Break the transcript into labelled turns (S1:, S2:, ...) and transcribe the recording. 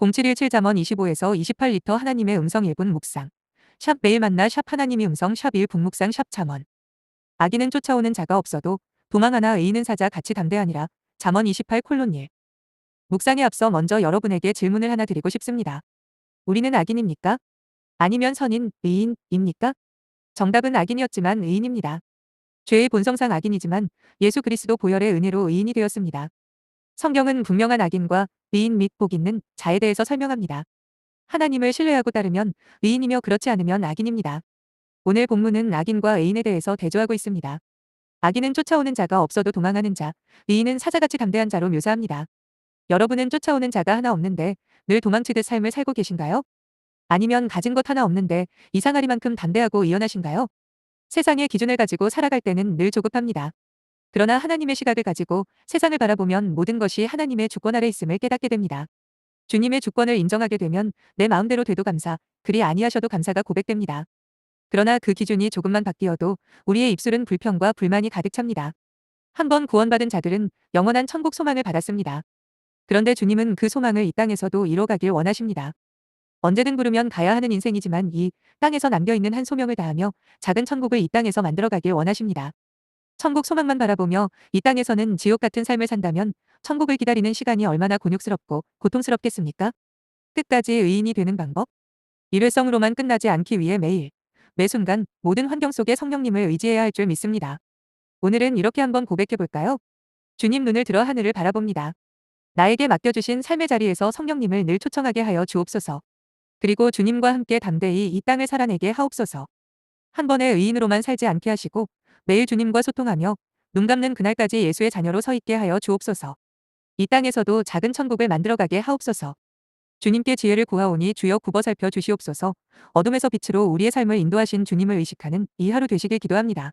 S1: 0717 잠언 25에서 28리터 하나님의 음성 1분 묵상. 샵 매일 만나 샵 하나님이 음성 샵 1 분 묵상 샵 잠언. 악인은 쫓아오는 자가 없어도 도망하나 의인은 사자 같이 담대하니라. 잠언 28 콜론 1. 묵상에 앞서 먼저 여러분에게 질문을 하나 드리고 싶습니다. 우리는 악인입니까? 아니면 선인, 의인입니까? 정답은 악인이었지만 의인입니다. 죄의 본성상 악인이지만 예수 그리스도 보혈의 은혜로 의인이 되었습니다. 성경은 분명한 악인과 의인 및 복 있는 자에 대해서 설명합니다. 하나님을 신뢰하고 따르면 의인이며 그렇지 않으면 악인입니다. 오늘 본문은 악인과 의인에 대해서 대조하고 있습니다. 악인은 쫓아오는 자가 없어도 도망하는 자, 의인은 사자같이 담대한 자로 묘사합니다. 여러분은 쫓아오는 자가 하나 없는데 늘 도망치듯 삶을 살고 계신가요? 아니면 가진 것 하나 없는데 이상하리만큼 담대하고 의연하신가요? 세상의 기준을 가지고 살아갈 때는 늘 조급합니다. 그러나 하나님의 시각을 가지고 세상을 바라보면 모든 것이 하나님의 주권 아래 있음을 깨닫게 됩니다. 주님의 주권을 인정하게 되면 내 마음대로 돼도 감사, 그리 아니하셔도 감사가 고백됩니다. 그러나 그 기준이 조금만 바뀌어도 우리의 입술은 불평과 불만이 가득 찹니다. 한번 구원받은 자들은 영원한 천국 소망을 받았습니다. 그런데 주님은 그 소망을 이 땅에서도 이뤄가길 원하십니다. 언제든 부르면 가야 하는 인생이지만 이 땅에서 남겨있는 한 소명을 다하며 작은 천국을 이 땅에서 만들어가길 원하십니다. 천국 소망만 바라보며 이 땅에서는 지옥 같은 삶을 산다면 천국을 기다리는 시간이 얼마나 곤욕스럽고 고통스럽겠습니까? 끝까지 의인이 되는 방법? 일회성으로만 끝나지 않기 위해 매일, 매 순간 모든 환경 속에 성령님을 의지해야 할 줄 믿습니다. 오늘은 이렇게 한번 고백해 볼까요? 주님 눈을 들어 하늘을 바라봅니다. 나에게 맡겨주신 삶의 자리에서 성령님을 늘 초청하게 하여 주옵소서. 그리고 주님과 함께 담대히 이 땅을 살아내게 하옵소서. 한 번의 의인으로만 살지 않게 하시고 매일 주님과 소통하며 눈 감는 그날까지 예수의 자녀로 서 있게 하여 주옵소서. 이 땅에서도 작은 천국을 만들어가게 하옵소서. 주님께 지혜를 구하오니 주여 굽어 살펴 주시옵소서. 어둠에서 빛으로 우리의 삶을 인도하신 주님을 의식하는 이 하루 되시길 기도합니다.